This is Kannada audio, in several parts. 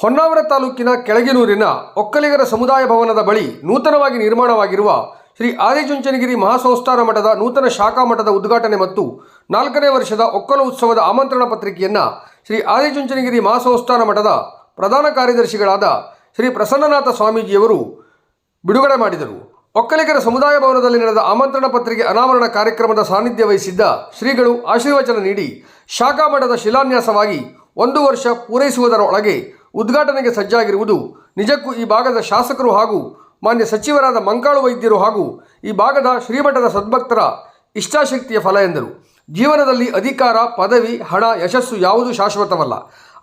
ಹೊನ್ನಾವರ ತಾಲೂಕಿನ ಕೆಳಗಿನೂರಿನ ಒಕ್ಕಲಿಗರ ಸಮುದಾಯ ಭವನದ ಬಳಿ ನೂತನವಾಗಿ ನಿರ್ಮಾಣವಾಗಿರುವ ಶ್ರೀ ಆದಿಚುಂಚನಗಿರಿ ಮಹಾಸಂಸ್ಥಾನ ಮಠದ ನೂತನ ಶಾಖಾ ಮಠದ ಉದ್ಘಾಟನೆ ಮತ್ತು ನಾಲ್ಕನೇ ವರ್ಷದ ಒಕ್ಕಲು ಉತ್ಸವದ ಆಮಂತ್ರಣ ಪತ್ರಿಕೆಯನ್ನು ಶ್ರೀ ಆದಿಚುಂಚನಗಿರಿ ಮಹಾಸಂಸ್ಥಾನ ಮಠದ ಪ್ರಧಾನ ಕಾರ್ಯದರ್ಶಿಗಳಾದ ಶ್ರೀ ಪ್ರಸನ್ನನಾಥ ಸ್ವಾಮೀಜಿಯವರು ಬಿಡುಗಡೆ ಮಾಡಿದರು. ಒಕ್ಕಲಿಗರ ಸಮುದಾಯ ಭವನದಲ್ಲಿ ನಡೆದ ಆಮಂತ್ರಣ ಪತ್ರಿಕೆ ಅನಾವರಣ ಕಾರ್ಯಕ್ರಮದ ಸಾನ್ನಿಧ್ಯ ವಹಿಸಿದ್ದ ಶ್ರೀಗಳು ಆಶೀರ್ವಚನ ನೀಡಿ ಶಾಖಾ ಮಠದ ಶಿಲಾನ್ಯಾಸವಾಗಿ ಒಂದು ವರ್ಷ ಪೂರೈಸುವುದರೊಳಗೆ ಉದ್ಘಾಟನೆಗೆ ಸಜ್ಜಾಗಿರುವುದು. ನಿಜಕ್ಕೂ ಈ ಭಾಗದ ಶಾಸಕರು ಹಾಗೂ ಮಾನ್ಯ ಸಚಿವರಾದ ಮಂಕಾಳು ವೈದ್ಯರು ಹಾಗೂ ಈ ಭಾಗದ ಶ್ರೀಮಠದ ಸದ್ಭಕ್ತರ ಇಷ್ಟಾಶಕ್ತಿಯ ಫಲ ಎಂದರು. ಜೀವನದಲ್ಲಿ ಅಧಿಕಾರ, ಪದವಿ, ಹಣ, ಯಶಸ್ಸು ಯಾವುದೂ ಶಾಶ್ವತವಲ್ಲ.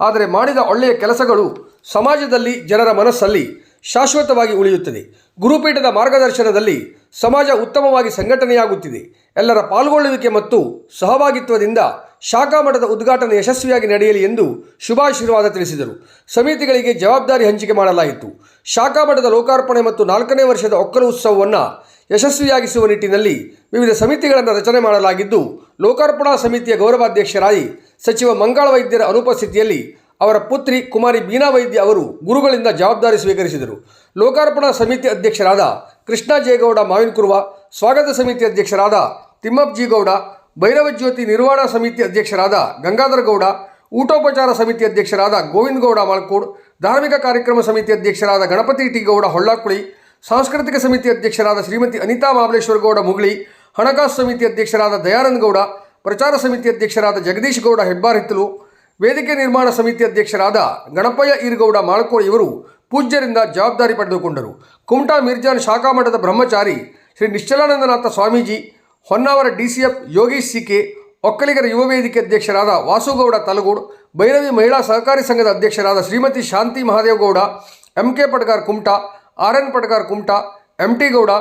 ಆದರೆ ಮಾಡಿದ ಒಳ್ಳೆಯ ಕೆಲಸಗಳು ಸಮಾಜದಲ್ಲಿ ಜನರ ಮನಸ್ಸಲ್ಲಿ ಶಾಶ್ವತವಾಗಿ ಉಳಿಯುತ್ತದೆ. ಗುರುಪೀಠದ ಮಾರ್ಗದರ್ಶನದಲ್ಲಿ ಸಮಾಜ ಉತ್ತಮವಾಗಿ ಸಂಘಟನೆಯಾಗುತ್ತಿದೆ. ಎಲ್ಲರ ಪಾಲ್ಗೊಳ್ಳುವಿಕೆ ಮತ್ತು ಸಹಭಾಗಿತ್ವದಿಂದ ಶಾಖಾ ಮಠದ ಉದ್ಘಾಟನೆ ಯಶಸ್ವಿಯಾಗಿ ನಡೆಯಲಿ ಎಂದು ಶುಭಾಶೀರ್ವಾದ ತಿಳಿಸಿದರು. ಸಮಿತಿಗಳಿಗೆ ಜವಾಬ್ದಾರಿ ಹಂಚಿಕೆ ಮಾಡಲಾಯಿತು. ಶಾಖಾ ಮಠದ ಲೋಕಾರ್ಪಣೆ ಮತ್ತು ನಾಲ್ಕನೇ ವರ್ಷದ ಒಕ್ಕಲು ಉತ್ಸವವನ್ನು ಯಶಸ್ವಿಯಾಗಿಸುವ ನಿಟ್ಟಿನಲ್ಲಿ ವಿವಿಧ ಸಮಿತಿಗಳನ್ನು ರಚನೆ ಮಾಡಲಾಗಿದ್ದು, ಲೋಕಾರ್ಪಣಾ ಸಮಿತಿಯ ಗೌರವಾಧ್ಯಕ್ಷರಾಗಿ ಸಚಿವ ಮಂಗಳ ವೈದ್ಯರ ಅನುಪಸ್ಥಿತಿಯಲ್ಲಿ ಅವರ ಪುತ್ರಿ ಕುಮಾರಿ ಬೀನಾ ವೈದ್ಯ ಅವರು ಗುರುಗಳಿಂದ ಜವಾಬ್ದಾರಿ ಸ್ವೀಕರಿಸಿದರು. ಲೋಕಾರ್ಪಣಾ ಸಮಿತಿ ಅಧ್ಯಕ್ಷರಾದ ಕೃಷ್ಣ ಜೇಗೌಡ ಮಾವಿನಕುರುವ ಸ್ವಾಗತ ಸಮಿತಿ ಅಧ್ಯಕ್ಷರಾದ ತಿಮ್ಮಪ್ಪ ಗೌಡ ಭೈರವ ಜ್ಯೋತಿ ನಿರ್ವಹಣಾ ಸಮಿತಿ ಅಧ್ಯಕ್ಷರಾದ ಗಂಗಾಧರ ಗೌಡ, ಊಟೋಪಚಾರ ಸಮಿತಿ ಅಧ್ಯಕ್ಷರಾದ ಗೋವಿಂದ ಗೌಡ ಮಾಳ್ಕೋಡ್, ಧಾರ್ಮಿಕ ಕಾರ್ಯಕ್ರಮ ಸಮಿತಿ ಅಧ್ಯಕ್ಷರಾದ ಗಣಪತಿ ಟಿ ಗೌಡ ಹೊಳ್ಳಾಕುಳಿ ಸಾಂಸ್ಕೃತಿಕ ಸಮಿತಿ ಅಧ್ಯಕ್ಷರಾದ ಶ್ರೀಮತಿ ಅನಿತಾ ಮಹಾಬಲೇಶ್ವರ ಗೌಡ ಮುಗಳಿ, ಹಣಕಾಸು ಸಮಿತಿ ಅಧ್ಯಕ್ಷರಾದ ದಯಾನಂದ ಗೌಡ, ಪ್ರಚಾರ ಸಮಿತಿ ಅಧ್ಯಕ್ಷರಾದ ಜಗದೀಶ್ ಗೌಡ ಹೆಬ್ಬಾರಿತ್ತಲು ವೇದಿಕೆ ನಿರ್ಮಾಣ ಸಮಿತಿ ಅಧ್ಯಕ್ಷರಾದ ಗಣಪಯ್ಯ ಈರಗೌಡ ಮಾಳ್ಕೋಳ್ ಇವರು ಪೂಜ್ಯರಿಂದ ಜವಾಬ್ದಾರಿ ಪಡೆದುಕೊಂಡರು. ಕುಮಟಾ ಮಿರ್ಜಾನ್ ಶಾಖಾ ಮಠದ ಬ್ರಹ್ಮಚಾರಿ ಶ್ರೀ ನಿಶ್ಚಲಾನಂದನಾಥ ಸ್ವಾಮೀಜಿ, ಹೊನ್ನಾವರ ಡಿಸಿಎಫ್ ಯೋಗೀಶ್ ಸಿಕೆ ಒಕ್ಕಲಿಗರ ಯುವ ವೇದಿಕೆ ಅಧ್ಯಕ್ಷರಾದ ವಾಸುಗೌಡ ತಲಗೋಡ್, ಭೈರವಿ ಮಹಿಳಾ ಸಹಕಾರಿ ಸಂಘದ ಅಧ್ಯಕ್ಷರಾದ Shrimati Shanti Mahadevagowda M K Padgar Kumta R N Patgar Kumta M T Gowda,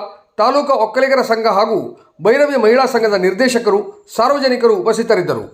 taluk ಒಕ್ಕಲಿಗರ ಸಂಘ ಹಾಗೂ ಭೈರವಿ ಮಹಿಳಾ ಸಂಘದ ನಿರ್ದೇಶಕರು, ಸಾರ್ವಜನಿಕರು ಉಪಸ್ಥಿತರಿದ್ದರು.